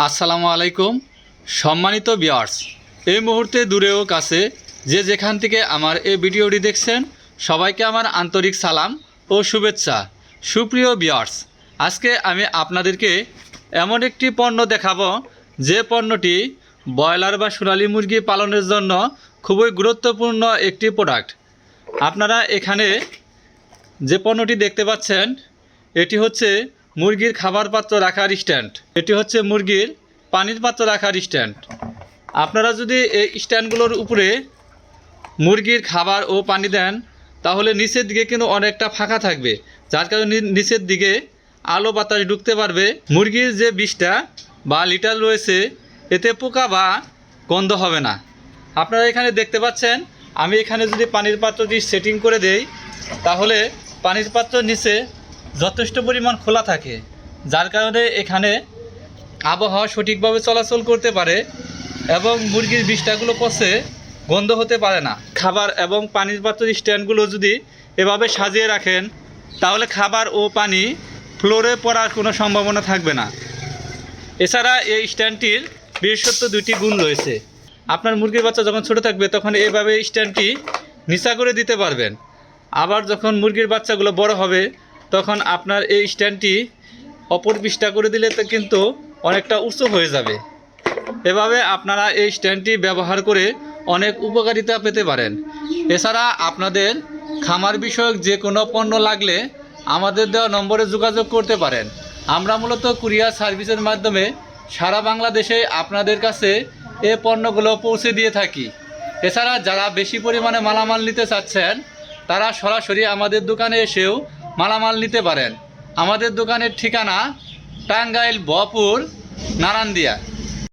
আসসালামু আলাইকুম। সম্মানিত বিয়ার্স এই মুহূর্তে দূরেও কাছে যে যেখান থেকে আমার এই ভিডিওটি দেখছেন, সবাইকে আমার আন্তরিক সালাম ও শুভেচ্ছা। সুপ্রিয় বিয়ার্স আজকে আমি আপনাদেরকে এমন একটি পণ্য দেখাবো, যে পণ্যটি ব্রয়লার বা সোনালী মুরগি পালনের জন্য খুবই গুরুত্বপূর্ণ একটি প্রোডাক্ট। আপনারা এখানে যে পণ্যটি দেখতে পাচ্ছেন, এটি হচ্ছে মুরগির খাবার পাত্র রাখার স্ট্যান্ড। এটি হচ্ছে মুরগির পানির পাত্র রাখার স্ট্যান্ড। আপনারা যদি এই স্ট্যান্ডগুলোর উপরে মুরগির খাবার ও পানি দেন, তাহলে নিচের দিকে কিন্তু অনেকটা ফাঁকা থাকবে। যার কারণে নিচের দিকে আলো বাতাস ঢুকতে পারবে। মুরগির যে বিষটা বা লিটার রয়েছে, এতে পোকা বা গন্ধ হবে না। আপনারা এখানে দেখতে পাচ্ছেন, আমি এখানে যদি পানির পাত্রটি সেটিং করে দেই, তাহলে পানির পাত্র নিচে যথেষ্ট পরিমাণ খোলা থাকে, যার কারণে এখানে আবহাওয়া সঠিকভাবে চলাচল করতে পারে এবং মুরগির বিষটাগুলো পচে গন্ধ হতে পারে না। খাবার এবং পানির পাত্রের স্ট্যান্ডগুলো যদি এভাবে সাজিয়ে রাখেন, তাহলে খাবার ও পানি ফ্লোরে পড়ার কোনো সম্ভাবনা থাকবে না। এছাড়া এই স্ট্যান্ডটির বিশেষত্ব দুটি গুণ রয়েছে। আপনার মুরগির বাচ্চা যখন ছোটো থাকবে, তখন এইভাবে স্ট্যান্ডটি নিচা করে দিতে পারবেন। আবার যখন মুরগির বাচ্চাগুলো বড় হবে তখন আপনার এই স্ট্যান্ডটি অপর পৃষ্ঠা করে দিলে তো কিন্তু অনেকটা উঁচু হয়ে যাবে। এভাবে আপনারা এই স্ট্যান্ডটি ব্যবহার করে অনেক উপকারিতা পেতে পারেন। এছাড়া আপনাদের খামার বিষয়ক যে কোনো পণ্য লাগলে আমাদের দেওয়া নম্বরে যোগাযোগ করতে পারেন। আমরা মূলত কুরিয়ার সার্ভিসের মাধ্যমে সারা বাংলাদেশে আপনাদের কাছে এ পণ্যগুলো পৌঁছে দিয়ে থাকি। এছাড়া যারা বেশি পরিমাণে মালামাল নিতে চাচ্ছেন, তারা সরাসরি আমাদের দোকানে এসেও মালামাল নিতে পারেন। আমাদের দোকানের ঠিকানা টাঙ্গাইল বপুর নারান্দিয়া।